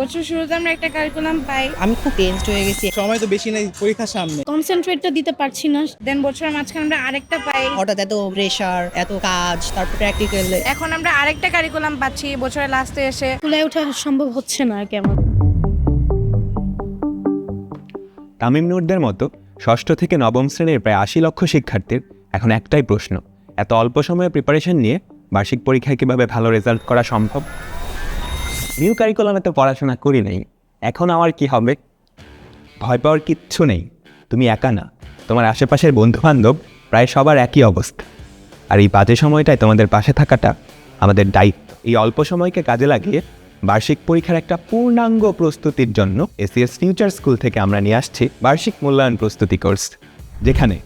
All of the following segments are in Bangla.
বছর শুরুতে আমরা একটা কারিকুলাম পাই। আমি খুব টেন্সড হয়ে গেছি। সময় তো বেশি নেই পরীক্ষার সামনে। কনসেন্ট্রেটটা দিতে পারছি না। দেন বছরের মাঝখানে আমরা আরেকটা পাই। হঠাৎ এত প্রেশার এত কাজ তারপর প্র্যাকটিক্যাল এখন আমরা আরেকটা কারিকুলাম পাচ্ছি বছরের লাস্টে এসে। স্কুলে ওঠা সম্ভব হচ্ছে না আর কি আমার। তামিম নুরদের মতো ষষ্ঠ থেকে নবম শ্রেণির প্রায় আশি লক্ষ শিক্ষার্থীর এখন একটাই প্রশ্ন এত অল্প সময়ে প্রিপারেশন নিয়ে বার্ষিক পরীক্ষায় কীভাবে ভালো রেজাল্ট করা সম্ভব? নিউ কারিকুলামে তো পড়াশোনা করি নাই। এখন আমার কি হবে? ভয় পাওয়ার কিচ্ছু নেই। তুমি একা না। তোমার আশেপাশের বন্ধুবান্ধব প্রায় সবার একই অবস্থা। আর এই বাজে সময়টায় তোমাদের পাশে থাকাটা আমাদের দায়িত্ব। এই অল্প সময়কে কাজে লাগিয়ে বার্ষিক পরীক্ষার একটা পূর্ণাঙ্গ প্রস্তুতির জন্য এসিএস ফিউচার স্কুল থেকে আমরা নিয়ে আসছি বার্ষিক মূল্যায়ন প্রস্তুতি কোর্স, যেখানে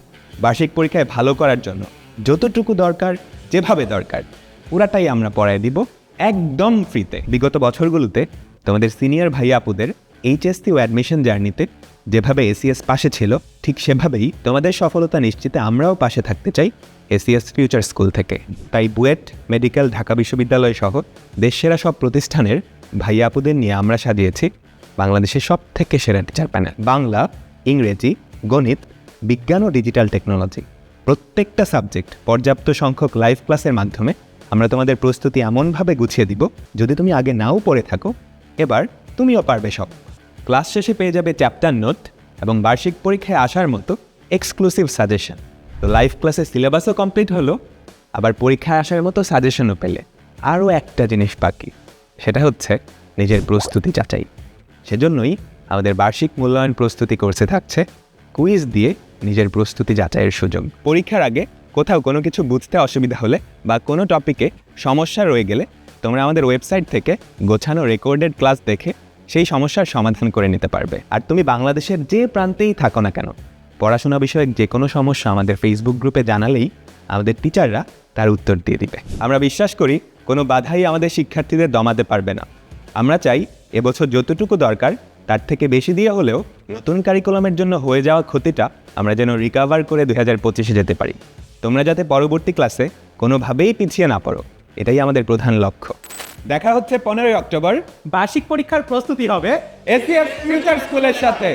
বার্ষিক পরীক্ষায় ভালো করার জন্য যতটুকু দরকার, যেভাবে দরকার, পুরাটাই আমরা পড়ায় দিব। একদম ফ্রিতে। বিগত বছরগুলোতে তোমাদের সিনিয়র ভাই আপুদের এইচএসসি ও অ্যাডমিশন জার্নিতে যেভাবে এসিএস পাশে ছিল, ঠিক সেভাবেই তোমাদের সফলতা নিশ্চিতে আমরাও পাশে থাকতে চাই এসিএস ফিউচার স্কুল থেকে। তাই বুয়েট, মেডিকেল, ঢাকা বিশ্ববিদ্যালয় সহ দেশসেরা সব প্রতিষ্ঠানের ভাই আপুদের নিয়ে আমরা সাজিয়েছি বাংলাদেশের সব থেকে সেরা টিচার প্যানেল বাংলা, ইংরেজি, গণিত, বিজ্ঞান ও ডিজিটাল টেকনোলজি প্রত্যেকটা সাবজেক্ট পর্যাপ্ত সংখ্যক লাইভ ক্লাসের মাধ্যমে আমরা তোমাদের প্রস্তুতি এমনভাবে গুছিয়ে দিব, যদি তুমি আগে নাও পড়ে থাকো, এবার তুমিও পারবে সব। ক্লাস শেষে পেয়ে যাবে চ্যাপ্টার নোট এবং বার্ষিক পরীক্ষায় আসার মতো এক্সক্লুসিভ সাজেশন। তো লাইভ ক্লাসের সিলেবাসও কমপ্লিট হলো, আবার পরীক্ষায় আসার মতো সাজেশনও পেলে। আরও একটা জিনিস বাকি, সেটা হচ্ছে নিজের প্রস্তুতি যাচাই। সেজন্যই আমাদের বার্ষিক মূল্যায়ন প্রস্তুতি কোর্সে থাকছে, কুইজ দিয়ে নিজের প্রস্তুতি যাচাইয়ের সুযোগ। পরীক্ষার আগে কোথাও কোনো কিছু বুঝতে অসুবিধা হলে বা কোনো টপিকে সমস্যা রয়ে গেলে তোমরা আমাদের ওয়েবসাইট থেকে গোছানো রেকর্ডেড ক্লাস দেখে সেই সমস্যার সমাধান করে নিতে পারবে। আর তুমি বাংলাদেশের যে প্রান্তেই থাকো না কেন, পড়াশোনা বিষয়ক যে কোনো সমস্যা আমাদের ফেসবুক গ্রুপে জানালেই আমাদের টিচাররা তার উত্তর দিয়ে দিবে। আমরা বিশ্বাস করি কোনো বাধাই আমাদের শিক্ষার্থীদের দমাতে পারবে না। আমরা চাই এবছর যতটুকু দরকার তার থেকে বেশি দিয়ে হলেও নতুন কারিকুলামের জন্য হয়ে যাওয়া ক্ষতিটা আমরা যেন রিকাভার করে দু হাজার পঁচিশে যেতে পারি। তোমরা যাতে পরবর্তী ক্লাসে কোনোভাবেই পিছিয়ে না পড়ো এটাই আমাদের প্রধান লক্ষ্য। দেখা হচ্ছে পনেরোই অক্টোবর। বার্ষিক পরীক্ষার প্রস্তুতি হবে এসিএস ফিউচার স্কুলের সাথে।